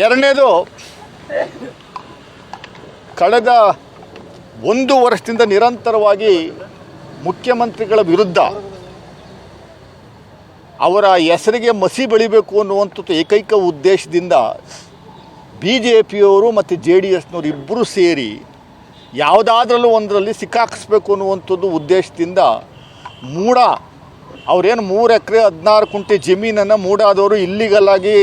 ಎರಡನೇದು, ಕಳೆದ ಒಂದು ವರ್ಷದಿಂದ ನಿರಂತರವಾಗಿ ಮುಖ್ಯಮಂತ್ರಿಗಳ ವಿರುದ್ಧ ಅವರ ಹೆಸರಿಗೆ ಮಸಿ ಬೆಳಿಬೇಕು ಅನ್ನುವಂಥದ್ದು ಏಕೈಕ ಉದ್ದೇಶದಿಂದ ಬಿ ಜೆ ಪಿಯವರು ಮತ್ತು ಜೆ ಡಿ ಎಸ್ನವರು ಇಬ್ಬರೂ ಸೇರಿ ಯಾವುದಾದ್ರಲ್ಲೂ ಒಂದರಲ್ಲಿ ಸಿಕ್ಕಾಕಿಸ್ಬೇಕು ಅನ್ನುವಂಥದ್ದು ಉದ್ದೇಶದಿಂದ ಮೂಡ, ಅವರೇನು ಮೂರು ಎಕರೆ ಹದಿನಾರು ಕುಂಟೆ ಜಮೀನನ್ನು ಮೂಡಾದವರು ಇಲ್ಲಿಗಲಾಗಿ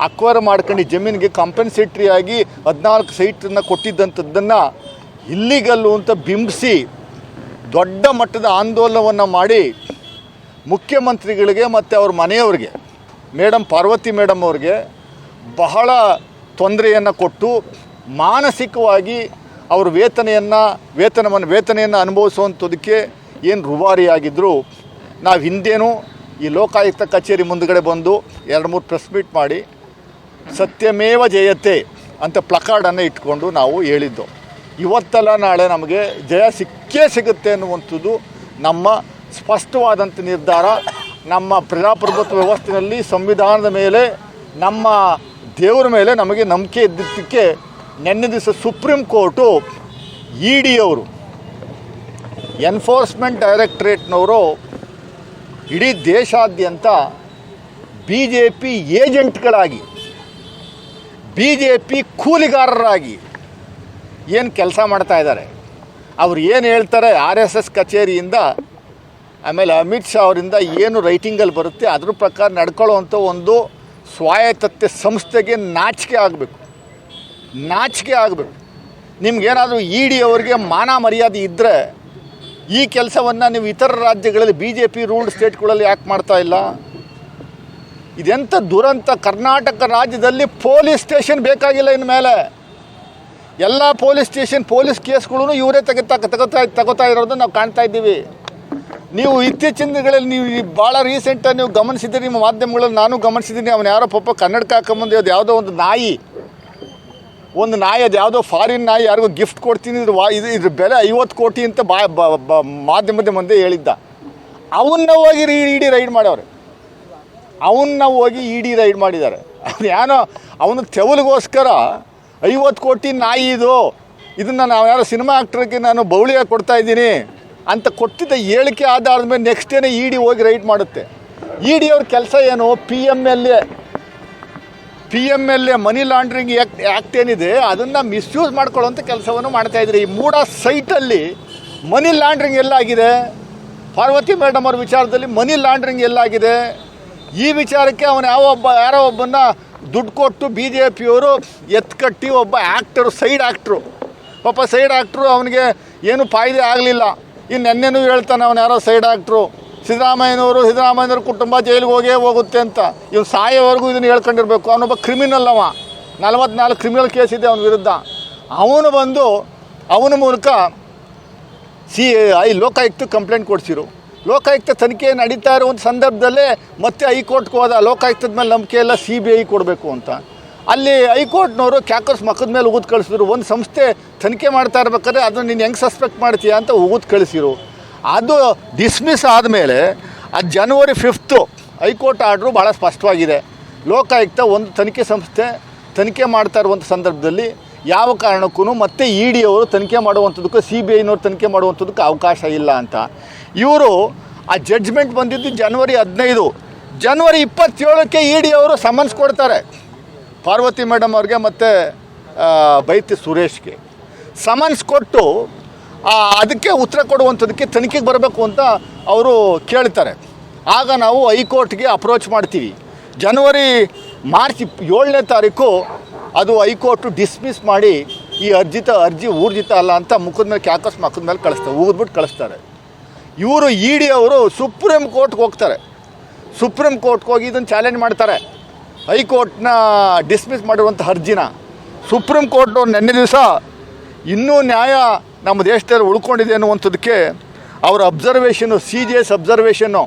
ಅಕ್ವೈರ್ ಮಾಡ್ಕೊಂಡು ಜಮೀನಿಗೆ ಕಾಂಪನ್ಸೇಟ್ರಿ ಆಗಿ ಹದಿನಾಲ್ಕು ಸೈಟನ್ನು ಕೊಟ್ಟಿದ್ದಂಥದ್ದನ್ನು ಇಲ್ಲಿಗಲ್ಲು ಅಂತ ಬಿಂಬಿಸಿ ದೊಡ್ಡ ಮಟ್ಟದ ಆಂದೋಲನವನ್ನು ಮಾಡಿ ಮುಖ್ಯಮಂತ್ರಿಗಳಿಗೆ ಮತ್ತು ಅವ್ರ ಮನೆಯವ್ರಿಗೆ ಮೇಡಮ್ ಪಾರ್ವತಿ ಮೇಡಮ್ ಅವ್ರಿಗೆ ಬಹಳ ತೊಂದರೆಯನ್ನು ಕೊಟ್ಟು ಮಾನಸಿಕವಾಗಿ ಅವ್ರ ವೇತನೆಯನ್ನು, ವೇತನವನ್ನು, ವೇತನೆಯನ್ನು ಅನುಭವಿಸುವಂಥದಕ್ಕೆ ಏನು ರುವಾರಿಯಾಗಿದ್ದರು ನಾವು ಹಿಂದೇನು ಈ ಲೋಕಾಯುಕ್ತ ಕಚೇರಿ ಮುಂದುಗಡೆ ಬಂದು ಎರಡು ಮೂರು ಪ್ರೆಸ್ ಮೀಟ್ ಮಾಡಿ ಸತ್ಯಮೇವ ಜಯತೆ ಅಂತ ಪ್ಲಕಾರ್ಡನ್ನು ಇಟ್ಕೊಂಡು ನಾವು ಹೇಳಿದ್ದು. ಇವತ್ತಲ್ಲ ನಾಳೆ ನಮಗೆ ಜಯ ಸಿಕ್ಕೇ ಸಿಗುತ್ತೆ ಅನ್ನುವಂಥದ್ದು ನಮ್ಮ ಸ್ಪಷ್ಟವಾದಂಥ ನಿರ್ಧಾರ. ನಮ್ಮ ಪ್ರಜಾಪ್ರಭುತ್ವ ವ್ಯವಸ್ಥೆಯಲ್ಲಿ ಸಂವಿಧಾನದ ಮೇಲೆ, ನಮ್ಮ ದೇವರ ಮೇಲೆ ನಮಗೆ ನಂಬಿಕೆ ಇದ್ದಿದ್ದಕ್ಕೆ ನಿನ್ನೆ ದಿವಸ ಸುಪ್ರೀಂ ಕೋರ್ಟು ಇ ಡಿ ಅವರು ಎನ್ಫೋರ್ಸ್ಮೆಂಟ್ ಡೈರೆಕ್ಟ್ರೇಟ್ನವರು ಇಡೀ ದೇಶಾದ್ಯಂತ ಬಿ ಜೆ ಪಿ ಏಜೆಂಟ್ಗಳಾಗಿ ಬಿ ಜೆ ಪಿ ಕೂಲಿಗಾರರಾಗಿ ಏನು ಕೆಲಸ ಮಾಡ್ತಾ ಇದ್ದಾರೆ? ಅವ್ರು ಏನು ಹೇಳ್ತಾರೆ ಆರ್ ಎಸ್ ಎಸ್ ಕಚೇರಿಯಿಂದ, ಆಮೇಲೆ ಅಮಿತ್ ಶಾ ಅವರಿಂದ ಏನು ರೈಟಿಂಗಲ್ಲಿ ಬರುತ್ತೆ, ಅದ್ರ ಪ್ರಕಾರ ನಡ್ಕೊಳ್ಳೋವಂಥ ಒಂದು ಸ್ವಾಯತ್ತತೆ ಸಂಸ್ಥೆಗೆ ನಾಚಿಕೆ ಆಗಬೇಕು. ನಾಚಿಕೆ ಆಗಬೇಕು. ನಿಮ್ಗೇನಾದರೂ ಇ ಡಿ ಅವರಿಗೆ ಮಾನ ಮರ್ಯಾದೆ ಇದ್ದರೆ ಈ ಕೆಲಸವನ್ನು ನೀವು ಇತರ ರಾಜ್ಯಗಳಲ್ಲಿ ಬಿ ಜೆ ಪಿ ರೂಲ್ಡ್ ಸ್ಟೇಟ್ಗಳಲ್ಲಿ ಯಾಕೆ ಮಾಡ್ತಾ ಇಲ್ಲ? ಇದೆಂಥ ದುರಂತ? ಕರ್ನಾಟಕ ರಾಜ್ಯದಲ್ಲಿ ಪೊಲೀಸ್ ಸ್ಟೇಷನ್ ಬೇಕಾಗಿಲ್ಲ ಇನ್ಮೇಲೆ ಎಲ್ಲ ಪೊಲೀಸ್ ಸ್ಟೇಷನ್ ಪೊಲೀಸ್ ಕೇಸ್ಗಳೂ ಇವರೇ ತೆಗಿತಾ ತಗೋತಾ ತಗೋತಾ ಇರೋದನ್ನ ನಾವು ಕಾಣ್ತಾ ಇದ್ದೀವಿ. ನೀವು ಇತ್ತೀಚಿನ ದಿನಗಳಲ್ಲಿ ನೀವು ಈ ಭಾಳ ರೀಸೆಂಟಾಗಿ ನೀವು ಗಮನಿಸಿದ್ದೀರಿ, ನಿಮ್ಮ ಮಾಧ್ಯಮಗಳಲ್ಲಿ ನಾನು ಗಮನಿಸಿದ್ದೀನಿ, ಅವನು ಯಾರೋ ಪಾಪ ಕನ್ನಡಕ್ಕೆ ಹಾಕೊಂಬಂದು ಅದು ಯಾವುದೋ ಒಂದು ನಾಯಿ. ಒಂದು ನಾಯಿ, ಅದು ಯಾವುದೋ ಫಾರಿನ್ ನಾಯಿ, ಯಾರಿಗೂ ಗಿಫ್ಟ್ ಕೊಡ್ತೀನಿ ಇದು ವಾ ಇದು ಇದ್ರ ಬೆಲೆ ಐವತ್ತು ಕೋಟಿ ಅಂತ ಬಾ ಮಾಧ್ಯಮದ ಮುಂದೆ ಹೇಳಿದ್ದ. ಅವನ್ನ ಹೋಗಿ ಇಡಿ ರೈಡ್ ಮಾಡವ್ರೆ ಅವನ್ನ ಹೋಗಿ ಇಡಿ ರೈಡ್ ಮಾಡಿದ್ದಾರೆ. ಅವ್ನು ಏನೋ ಅವನ ತೆವಲಿಗೋಸ್ಕರ ಐವತ್ತು ಕೋಟಿ ನಾಯಿ ಇದು. ಇದನ್ನು ನಾವು ಯಾರೋ ಸಿನಿಮಾ ಆ್ಯಕ್ಟ್ರಿಗೆ ನಾನು ಬೌಳಿಯಾಗಿ ಕೊಡ್ತಾ ಇದ್ದೀನಿ ಅಂತ ಕೊಟ್ಟಿದ್ದ ಹೇಳಿಕೆ ಆಧಾರದ ಮೇಲೆ ನೆಕ್ಸ್ಟ್ ಡೇನೇ ಇ ಡಿ ಹೋಗಿ ರೈಡ್ ಮಾಡುತ್ತೆ. ಇ ಡಿ ಅವ್ರ ಕೆಲಸ ಏನು? P M L A P M L A money laundering act act ಏನಿದೆ, ಅದನ್ನು ಮಿಸ್ಯೂಸ್ ಮಾಡ್ಕೊಳ್ಳೋಂಥ ಕೆಲಸವನ್ನು ಮಾಡ್ತಾಯಿದ್ರು ಈ ಮೂಡ ಸೈಟಲ್ಲಿ ಮನಿ ಲಾಂಡ್ರಿಂಗ್ ಎಲ್ಲಾಗಿದೆ. ಪಾರ್ವತಿ ಮೇಡಮ್ ಅವ್ರ ವಿಚಾರದಲ್ಲಿ ಮನಿ ಲಾಂಡ್ರಿಂಗ್ ಎಲ್ಲಾಗಿದೆ. ಈ ವಿಚಾರಕ್ಕೆ ಅವನು ಯಾವ ಒಬ್ಬ, ಯಾರೋ ಒಬ್ಬನ್ನ ದುಡ್ಡು ಕೊಟ್ಟು ಬಿ ಜೆ ಪಿಯವರು ಎತ್ಕಟ್ಟಿ ಒಬ್ಬ ಆ್ಯಕ್ಟರು ಸೈಡ್ ಆ್ಯಕ್ಟ್ರು ಪಾಪ ಸೈಡ್ ಆ್ಯಕ್ಟ್ರು ಅವನಿಗೆ ಏನು ಫಾಯ್ದೆ ಆಗಲಿಲ್ಲ. ಇನ್ನು ನೆನ್ನೆನೂ ಹೇಳ್ತಾನೆ ಅವನು ಯಾರೋ ಸೈಡ್ ಆ್ಯಕ್ಟ್ರು ಸಿದ್ದರಾಮಯ್ಯನವರು, ಸಿದ್ದರಾಮಯ್ಯನವ್ರ ಕುಟುಂಬ ಜೈಲಿಗೆ ಹೋಗೇ ಹೋಗುತ್ತೆ ಅಂತ. ಇವ್ನು ಸಾಯೋವರೆಗೂ ಇದನ್ನು ಹೇಳ್ಕೊಂಡಿರ್ಬೇಕು. ಅವನೊಬ್ಬ ಕ್ರಿಮಿನಲ್ ಅವ. ನಲವತ್ನಾಲ್ಕು ಕ್ರಿಮಿನಲ್ ಕೇಸ್ ಇದೆ ಅವನ ವಿರುದ್ಧ. ಅವನು ಬಂದು, ಅವನ ಮೂಲಕ ಸಿ ಐ ಲೋಕಾಯುಕ್ತ ಕಂಪ್ಲೇಂಟ್ ಕೊಡ್ಸಿರು. ಲೋಕಾಯುಕ್ತ ತನಿಖೆ ನಡೀತಾ ಇರೋ ಒಂದು ಸಂದರ್ಭದಲ್ಲೇ ಮತ್ತೆ ಹೈಕೋರ್ಟ್ಗೆ ಹೋದ ಲೋಕಾಯುಕ್ತದ ಮೇಲೆ ನಂಬಿಕೆ ಎಲ್ಲ ಸಿ ಬಿ ಐ ಕೊಡಬೇಕು ಅಂತ. ಅಲ್ಲಿ ಹೈಕೋರ್ಟ್ನವರು ಕ್ಯಾಕರ್ಸ್ ಮಕ್ಕದ ಮೇಲೆ ಉಗಿದು ಕಳಿಸಿದ್ರು. ಒಂದು ಸಂಸ್ಥೆ ತನಿಖೆ ಮಾಡ್ತಾ ಇರ್ಬೇಕಾದ್ರೆ ಅದನ್ನು ನೀನು ಹೆಂಗೆ ಸಸ್ಪೆಕ್ಟ್ ಮಾಡ್ತೀಯಾ ಅಂತ ಉಗಿದು ಕಳಿಸಿರು. ಅದು ಡಿಸ್ಮಿಸ್ ಆದಮೇಲೆ ಅದು ಜನವರಿ ಫಿಫ್ತು ಹೈಕೋರ್ಟ್ ಆರ್ಡ್ರು ಭಾಳ ಸ್ಪಷ್ಟವಾಗಿದೆ. ಲೋಕಾಯುಕ್ತ ಒಂದು ತನಿಖೆ ಸಂಸ್ಥೆ ತನಿಖೆ ಮಾಡ್ತಾ ಇರುವಂಥ ಸಂದರ್ಭದಲ್ಲಿ ಯಾವ ಕಾರಣಕ್ಕೂ ಮತ್ತೆ ಇ ಡಿ ಅವರು ತನಿಖೆ ಮಾಡುವಂಥದ್ದಕ್ಕೂ ಸಿ ಬಿ ಐನವ್ರು ತನಿಖೆ ಮಾಡುವಂಥದ್ದಕ್ಕೆ ಅವಕಾಶ ಇಲ್ಲ ಅಂತ. ಇವರು ಆ ಜಡ್ಜ್ಮೆಂಟ್ ಬಂದಿದ್ದು ಜನವರಿ ಹದಿನೈದು. ಜನವರಿ ಇಪ್ಪತ್ತೇಳಕ್ಕೆ ಇ ಡಿ ಅವರು ಸಮನ್ಸ್ ಕೊಡ್ತಾರೆ. ಪಾರ್ವತಿ ಮೇಡಮ್ ಅವ್ರಿಗೆ ಮತ್ತು ಬೈತಿ ಸುರೇಶ್ಗೆ. ಸಮನ್ಸ್ ಕೊಟ್ಟು ಅದಕ್ಕೆ ಉತ್ತರ ಕೊಡುವಂಥದ್ದಕ್ಕೆ ತನಿಖೆಗೆ ಬರಬೇಕು ಅಂತ ಅವರು ಕೇಳ್ತಾರೆ. ಆಗ ನಾವು ಹೈಕೋರ್ಟ್ಗೆ ಅಪ್ರೋಚ್ ಮಾಡ್ತೀವಿ. ಜನವರಿ ಮಾರ್ಚ್ ಇಪ್ ಏಳನೇ ತಾರೀಕು ಅದು ಹೈಕೋರ್ಟು ಡಿಸ್ಮಿಸ್ ಮಾಡಿ ಈ ಅರ್ಜಿತ ಅರ್ಜಿ ಊರ್ಜಿತ ಅಲ್ಲ ಅಂತ ಮುಖದ ಮೇಲೆ ಕ್ಯಾಕಸ್ ಮಕ್ಕದ ಮೇಲೆ ಕಳಿಸ್ತಾರೆ. ಊದ್ಬಿಟ್ಟು ಕಳಿಸ್ತಾರೆ. ಇವರು ಇ ಡಿ ಅವರು ಸುಪ್ರೀಂ ಕೋರ್ಟ್ಗೆ ಹೋಗ್ತಾರೆ. ಸುಪ್ರೀಂ ಕೋರ್ಟ್ಗೆ ಹೋಗಿ ಇದನ್ನು ಚಾಲೆಂಜ್ ಮಾಡ್ತಾರೆ. ಹೈಕೋರ್ಟ್ನ ಡಿಸ್ಮಿಸ್ ಮಾಡಿರುವಂಥ ಅರ್ಜಿನ. ಸುಪ್ರೀಂ ಕೋರ್ಟ್ನವ್ರು ನಿನ್ನೆ ದಿವಸ ಇನ್ನೂ ನ್ಯಾಯ ನಮ್ಮ ದೇಶದಲ್ಲಿ ಉಳ್ಕೊಂಡಿದೆ ಅನ್ನುವಂಥದ್ದಕ್ಕೆ ಅವರ observation C G S observation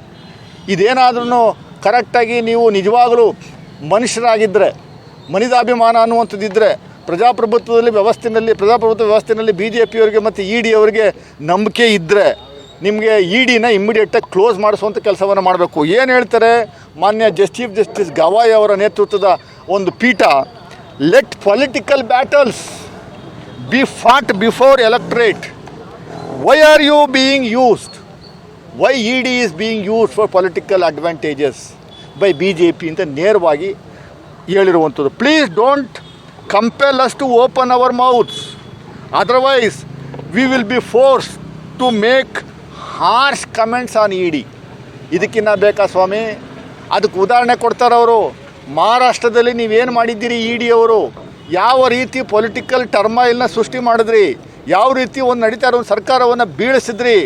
ಇದೇನಾದ್ರೂ ಕರೆಕ್ಟಾಗಿ ನೀವು ನಿಜವಾಗಲೂ ಮನುಷ್ಯರಾಗಿದ್ದರೆ ಮನಿದಾಭಿಮಾನ ಅನ್ನುವಂಥದ್ದಿದ್ದರೆ ಪ್ರಜಾಪ್ರಭುತ್ವದಲ್ಲಿ ವ್ಯವಸ್ಥೆಯಲ್ಲಿ ಪ್ರಜಾಪ್ರಭುತ್ವ ವ್ಯವಸ್ಥೆಯಲ್ಲಿ ಬಿ ಜೆ ಪಿಯವರಿಗೆ ಮತ್ತು ಇ ಡಿ ಅವರಿಗೆ ನಂಬಿಕೆ ಇದ್ದರೆ ನಿಮಗೆ ಇ ಡಿನ ಇಮ್ಮಿಡಿಯೇಟಾಗಿ ಕ್ಲೋಸ್ ಮಾಡಿಸುವಂಥ ಕೆಲಸವನ್ನು ಮಾಡಬೇಕು. ಏನು ಹೇಳ್ತಾರೆ? ಮಾನ್ಯ ಜಸ್ ಚೀಫ್ ಜಸ್ಟಿಸ್ ಗವಾಯ್ ಅವರ ನೇತೃತ್ವದ ಒಂದು ಪೀಠ let political battles be fought before electorate why are you being used why E D is being used for political advantages by B J P ಅಂತ ನೇರವಾಗಿ ಹೇಳಿರುವಂಥದ್ದು. Please don't compel us to open our mouths otherwise we will be forced to make harsh comments on E D ಇದಕ್ಕಿನ್ನ ಬೇಕಾ ಸ್ವಾಮಿ? ಅದಕ್ಕೆ ಉದಾಹರಣೆ ಕೊಡ್ತಾರೆ ಅವರು. ಮಹಾರಾಷ್ಟ್ರದಲ್ಲಿ ನೀವೇನು ಮಾಡಿದ್ದೀರಿ ಇ ಡಿ ಅವರು? ಯಾವ ರೀತಿ ಪೊಲಿಟಿಕಲ್ ಟರ್ಮಾಯಿಲ್ನ ಸೃಷ್ಟಿ ಮಾಡಿದ್ರಿ? ಯಾವ ರೀತಿ ಒಂದು ನಡೀತಾ ಇರೋ ಸರ್ಕಾರವನ್ನು ಬೀಳಿಸಿದ್ರಿ?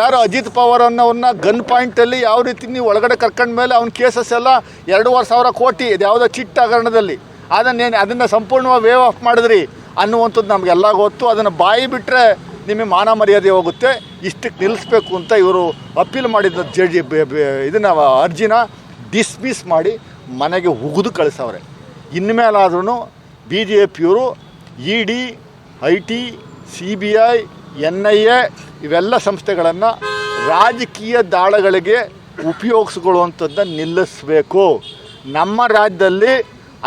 ಯಾರೋ ಅಜಿತ್ ಪವಾರ್ ಅನ್ನೋನ್ನ ಗನ್ ಪಾಯಿಂಟಲ್ಲಿ ಯಾವ ರೀತಿ ನೀವು ಒಳಗಡೆ ಕರ್ಕೊಂಡ ಮೇಲೆ ಅವ್ನ ಕೇಸಸ್ ಎಲ್ಲ ಎರಡೂವರೆ ಸಾವಿರ ಕೋಟಿ ಇದು ಯಾವುದೋ ಚಿಟ್ಟ ಹಗರಣದಲ್ಲಿ. ಅದನ್ನೇನು ಅದನ್ನು ಸಂಪೂರ್ಣವಾಗಿ ವೇವ್ ಆಫ್ ಮಾಡಿದ್ರಿ ಅನ್ನುವಂಥದ್ದು ನಮಗೆಲ್ಲ ಗೊತ್ತು. ಅದನ್ನು ಬಾಯಿ ಬಿಟ್ಟರೆ ನಿಮಗೆ ಮಾನ ಮರ್ಯಾದೆ ಹೋಗುತ್ತೆ, ಇಷ್ಟಕ್ಕೆ ನಿಲ್ಲಿಸ್ಬೇಕು ಅಂತ ಇವರು ಅಪೀಲ್ ಮಾಡಿದ ಜಡ್ಜಿ ಇದನ್ನು, ಅರ್ಜಿನ ಡಿಸ್ಮಿಸ್ ಮಾಡಿ ಮನೆಗೆ ಉಗಿದು ಕಳಿಸವ್ರೆ. ಇನ್ಮೇಲಾದ್ರೂ ಬಿ ಜೆ ಪಿಯವರು, E D, I T, C B I, N I A ಇವೆಲ್ಲ ಸಂಸ್ಥೆಗಳನ್ನು ರಾಜಕೀಯ ದಾಳಗಳಿಗೆ ಉಪಯೋಗಿಸ್ಕೊಳ್ಳುವಂಥದ್ದನ್ನು ನಿಲ್ಲಿಸಬೇಕು. ನಮ್ಮ ರಾಜ್ಯದಲ್ಲಿ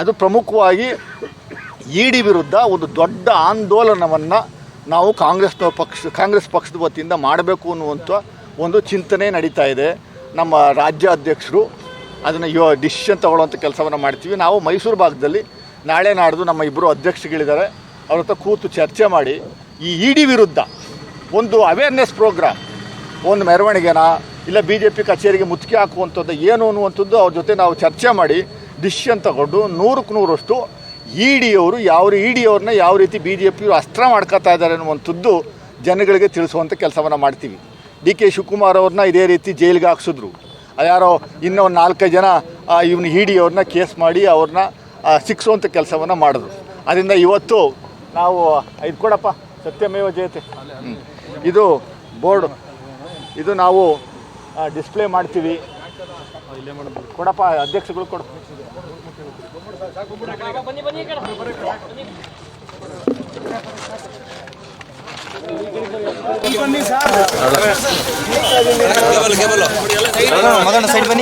ಅದು ಪ್ರಮುಖವಾಗಿ ಇ ಡಿ ವಿರುದ್ಧ ಒಂದು ದೊಡ್ಡ ಆಂದೋಲನವನ್ನು ನಾವು ಕಾಂಗ್ರೆಸ್ನ ಪಕ್ಷ, ಕಾಂಗ್ರೆಸ್ ಪಕ್ಷದ ವತಿಯಿಂದ ಮಾಡಬೇಕು ಅನ್ನುವಂಥ ಒಂದು ಚಿಂತನೆ ನಡೀತಾ ಇದೆ. ನಮ್ಮ ರಾಜ್ಯ ಅಧ್ಯಕ್ಷರು ಅದನ್ನು ಯೋ ಡಿಸಿಷನ್ ತಗೊಳ್ಳುವಂಥ ಕೆಲಸವನ್ನು ಮಾಡ್ತೀವಿ. ನಾವು ಮೈಸೂರು ಭಾಗದಲ್ಲಿ ನಾಳೆ ನಾಡ್ದು ನಮ್ಮ ಇಬ್ಬರು ಅಧ್ಯಕ್ಷಗಳಿದ್ದಾರೆ ಅವ್ರ ಹತ್ರ ಕೂತು ಚರ್ಚೆ ಮಾಡಿ ಈ ಇ ಡಿ ವಿರುದ್ಧ ಒಂದು ಅವೇರ್ನೆಸ್ ಪ್ರೋಗ್ರಾಮ್ ಒಂದು ಮೆರವಣಿಗೆನ ಇಲ್ಲ ಬಿ ಜೆ ಪಿ ಕಚೇರಿಗೆ ಮುತ್ತಿಗೆ ಹಾಕುವಂಥದ್ದು ಏನು ಅನ್ನುವಂಥದ್ದು ಅವ್ರ ಜೊತೆ ನಾವು ಚರ್ಚೆ ಮಾಡಿ ಡಿಸಿಷನ್ ತಗೊಂಡು ನೂರಕ್ಕೆ ನೂರಷ್ಟು ಇ ಡಿಯವರು ಯಾವ ಇ ಡಿಯವ್ರನ್ನ ಯಾವ ರೀತಿ ಬಿ ಜೆ ಪಿಯವರು ಅಸ್ತ್ರ ಮಾಡ್ಕೋತಾ ಇದ್ದಾರೆ ಅನ್ನುವಂಥದ್ದು ಜನಗಳಿಗೆ ತಿಳಿಸುವಂಥ ಕೆಲಸವನ್ನು ಮಾಡ್ತೀವಿ. ಡಿ ಕೆ ಶಿವಕುಮಾರ್ ಅವ್ರನ್ನ ಇದೇ ರೀತಿ ಜೈಲಿಗೆ ಹಾಕ್ಸಿದ್ರು. ಯಾರೋ ಇನ್ನೂ ನಾಲ್ಕೈದು ಜನ ಇವನು ಇ ಡಿಯವ್ರನ್ನ ಕೇಸ್ ಮಾಡಿ ಅವ್ರನ್ನ ಶಿಕ್ಷುವಂಥ ಕೆಲಸವನ್ನು ಮಾಡಿದ್ರು. ಅದರಿಂದ ಇವತ್ತು ನಾವು, ಇದು ಕೊಡಪ್ಪ, ಸತ್ಯಮೇವ ಜಯತೆ. ಇದು ಬೋರ್ಡ್, ಇದು ನಾವು ಡಿಸ್ಪ್ಲೇ ಮಾಡ್ತೀವಿ. ಕೊಡಪ್ಪ ಅಧ್ಯಕ್ಷಗಳು ಕೊಡು. ಮೊದಲು ಸೈಡ್ ಬನ್ನಿ.